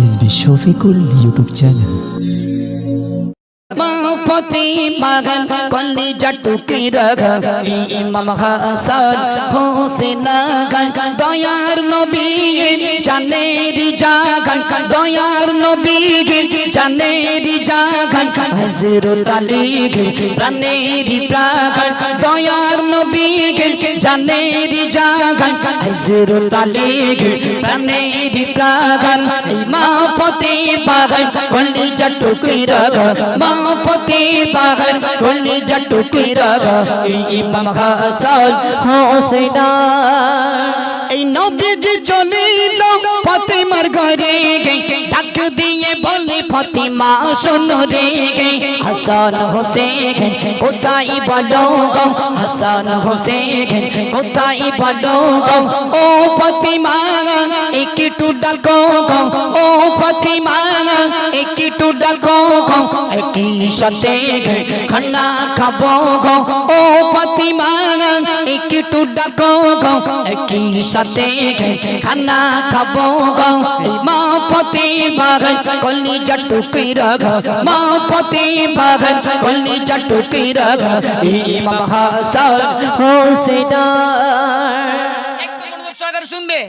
S B Shafikul YouTube channel. মাপতি বাগান কলি জটুকি রাগা ইমাম হাসান হোসেন গান দয়ার নবী জানেরি জাগান দয়ার নবী জানেরি জাগান হযরত আলী প্রাণেরি প্রাগান দয়ার নবী জানেরি জাগান হযরত আলী প্রাণেরি প্রাগান মাপতি বাগান কলি জটুকি রাগা মাপতি বাগান কলি জটুকি রাগা ইমাম হাসান হোসেন এই নবীজি চলিল ফাতেমার ঘরে। ডাক দিয়ে বলে ফতেমা শোনো রে গে হাসান হোসেন কোথায় বলো গো হাসান হোসেন কোথায় বলো গো ও ফতেমা একটু ডাল গো গো ও ফতেমা একটু ডাল গো গো একই সাথে খানা খাব গো ও ফতেমা একটু ডাল গো গো একই সাথে খানা খাব গো এই মা ফতে বাগান মা ফতে বাগান মনোযোগ সহকারে শুনবে।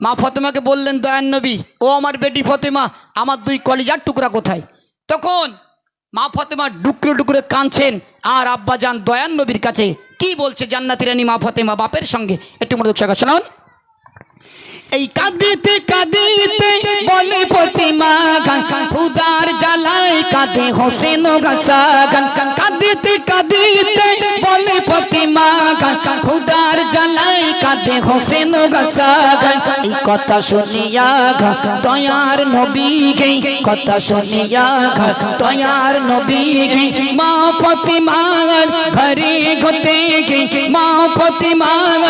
মা ফতেমাকে বললেন দয়ান নবী, ও আমার বেটি ফতেমা, আমার দুই কলিজার টুকরা কোথায়? তখন মা ফতেমা ডুকরে ডুকরে কাঁদছেন, আর আব্বা যান দয়ান নবীর কাছে কি বলছে জান্নাতি রানী মা ফতেমা বাপের সঙ্গে? একটু মনোযোগ সহকারে শোনান। এই কাঁদিতে কাঁদিতে বলে প্রতিমা গান, খুদার জ্বালায় কাঁদে হোসেন গাছা গান। কাঁদিতে কাঁদিতে বলে প্রতিমা গান, খুদার জ্বালায় কাঁদে হোসেন গান। এই কথা শুনিয়া গা দয়ার নবী গে কথা শুনিয়া গা দয়ার নবী গে। মা প্রতিমার ঘরে ঘতে গে, মা প্রতিমার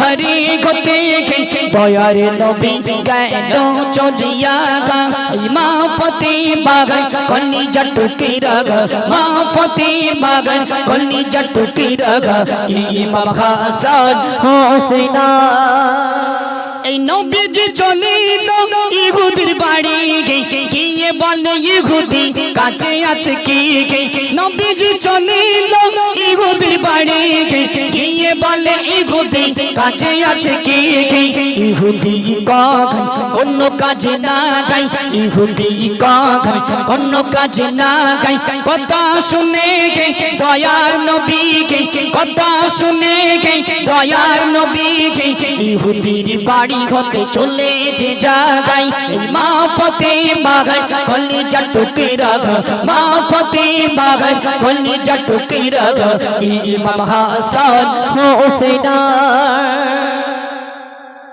ঘরে ঘতে গে। দয়ার নবী গেল চলিয়া গা, এই মা পতি বাগান কলি জটুকি রাগা মা পতি বাগান কলি জটুকি রাগা ইমাম হাসান হোসেনা। এই নবীজি চলিল ইহুদির বাড়ি গিয়ে বলে, ইহুদি, কাছে আছে কি নবীজি চলিল ইহুদির বাড়ি গিয়ে বলে, ইহুদি, কাছে আছে কি ইহুদি কাগাই অন্য কাজে না গাই ইহুদি কাগাই অন্য কাজে না গাই কথা শুনে গে, দয়ার নবী গে। কথা শুনে গে, দয়ার নবী গে। ইহুদির বাড়ি হতে চলে যে জাগাই এই মা পতে বাগান কলি জটুকে রাগা মা পতে বাগান কলি জটুকে রাগা ইমাম হাসান হোসেনা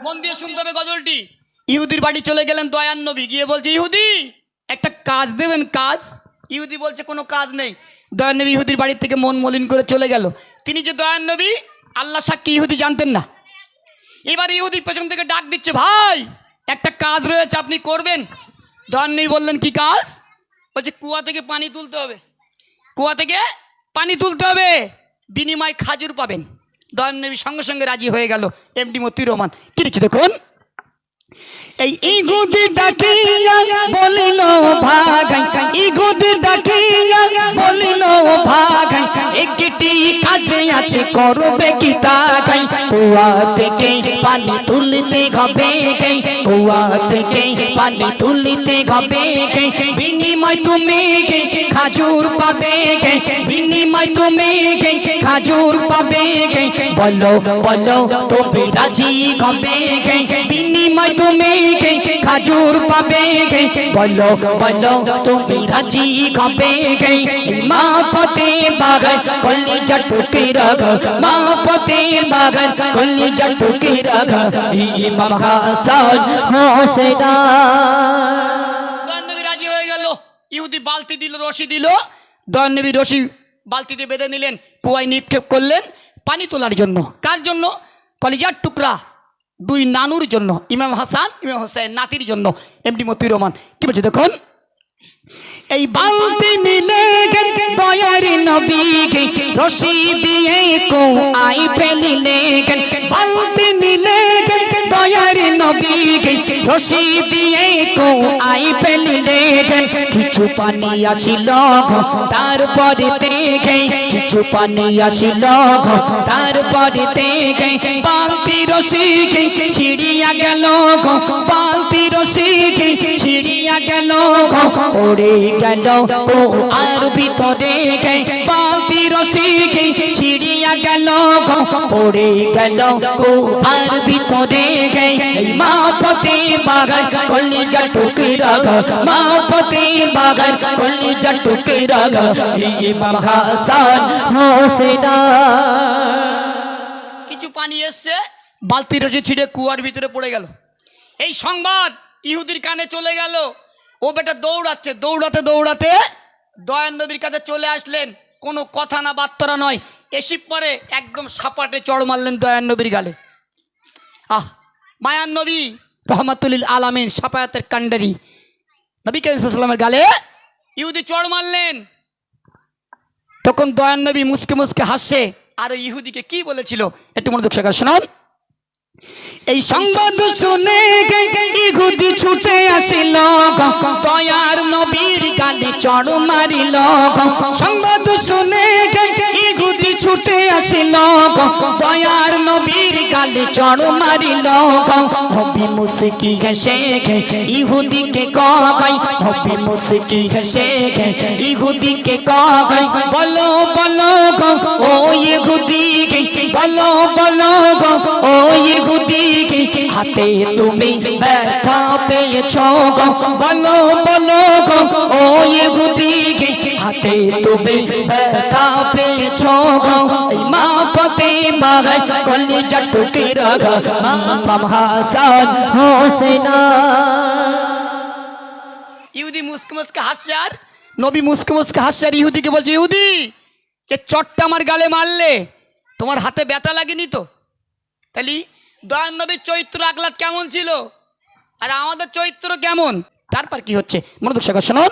মন দিয়ে শুনতে হবে গজলটি। ইহুদির বাড়ি চলে গেলেন দয়ান নবী, গিয়ে বলছে, ইহুদি, একটা কাজ দেবেন, কাজ? ইহুদি বলছে, কোনো কাজ নেই। দয়ান নবী ইহুদির বাড়ির থেকে মন মলিন করে চলে গেল। তিনি যে দয়ান নবী, আল্লাহ সাক্ষী ইহুদি জানতেন না। এবার ইহুদি পেছন থেকে ডাক দিচ্ছে, ভাই, একটা কাজ রয়েছে, আপনি করবেন? দয়ান নবী বললেন, কি কাজ? বলছে, কুয়া থেকে পানি তুলতে হবে। কুয়া থেকে পানি তুলতে হবে? বিনিময় খাজুর পাবেন। দয়ান নবী সঙ্গে সঙ্গে রাজি হয়ে গেল এমডি মতির রহমান। কি লিখছে দেখুন। এই ইগুদি ডাকিয়া বলিল ভাগাই ইগুদি ডাকিয়া বলিল ভাগাই, একটি কাজে আছে, করবে কি তাগাই? কুয়া থেকে পানি তুলতে হবে গাই কুয়া থেকে পানি তুলতে হবে গাই বিনিময় তুমি গে খাজুর পাবে গে বিনিময় তুমি গে খাজুর পাবে গে বলো বলো, তুমি রাজি হবে গে বিনিময় তুমি গে খাজুর পাবে গে। বলো বলো, তুমি রাজি হবে গে? মা পতে বাগান কলি জটুকে রাগা মা পতে বাগান কলি জটুকে রাগা ইমাম হাসান হোসেনা দয়ানবী রাজি হয়ে গেল। ইহুদি বালতি দিল, রশি দিল। দয়ানবী রশি বালতিতে বেঁধে নিলেন, কুয়ায় নিক্ষেপ করলেন। পানি তোলার জন্য। কার জন্য? কলিজার টুকরা। দুই নানুর জন্য, ইমাম হাসান, ইমাম হোসেন নাতির জন্য এমডি মতিউর রহমান। কি বলছে দেখুন? এই বালতি নিলে দয়ার নবী গে রশি দিয়ে কো আই ফেলিলে বালতি নিলে দয়ার নবী নবী রশি দিয়ে কো আই ফেলিলে কিছু পানি আসিল তারপরে তেগে কিছু পানি আসিল তারপরে তেগে বালতি রশি ছিড়িয়া গেল বালতি রশি ছিড়িয়া গেল গেল। আর ভিতরে ছিড়িয়া গেল গেল আর ভিতরে মা পতি বাগান কলি জটুকি মা পতি বাগান কলি জটুকি কিছু পানি এসছে, বালতি রসে ছিঁড়ে কুয়ার ভিতরে পড়ে গেল। এই সংবাদ ইহুদির কানে চলে গেল। ও বেটা দৌড়াচ্ছে দৌড়াতে দৌড়াতে দয়ান নবীর কাছে চলে আসলেন। কোনো কথা না বার্তারা নয়। এসি পরে একদম সাপাটে চড় মারলেন দয়ান নবীর গালে। আহ মায়ান নবী রহমাতুল্লিল আলামিন সাপায়াতের কান্ডারি নবী কালামের গালে ইহুদি চড় মারলেন। তখন দয়ান নবী মুসকে মুসকে হাসছে। আর ইহুদিকে কি বলেছিল? একটু মনোযোগ সহকারে শোনান। এই সংবাদ শুনে ইহুদি ছুটে আসিল। চড় মারিল সংবাদ শুনে ইহুদি ছুটে আসিল দয়ার নবীর গালে চড় মারিল হবি মুসকি হেসে ইহুদিকে কয় হবি মুসকি হেসে ইহুদিকে কয় বলো বলো ও ইহুদি বলো বলো ও ইহুদি হাতে তুমি ব্যথা পেয়েছ বলো বলো ও হাতে তুমি ব্যথা পেয়েছ মা পতে মাগাই কলি জটুকি রাগা মা হাসান হোসেনা ইহুদি মুসকে মুসকে হাসছে আর নবী মুসকে মুসকে হাসছে আর ইহুদিকে বলছে ইহুদি যে চটটা আমার গালে মারলে তোমার হাতে ব্যথা লাগেনি তো? তাহলে দয়ান নবীর চরিত্র আগলাত কেমন ছিল? আর আমাদের চরিত্র কেমন? তারপর কি হচ্ছে? মনোযোগ সহকারে শুনুন।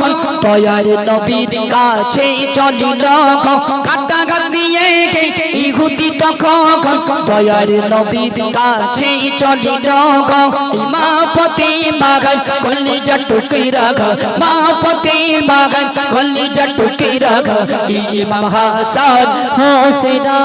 তখন দয়ার নবীর কাছে চলিল কাটা ঘাতিয়ে ইহুদি তখন দয়ার নবীর কাছে চলিল মা পতি বাগান কলি জটুকি রাগা মা পতি বাগান কলি জটুকি রাগা ইমাম হাসান হোসেনা।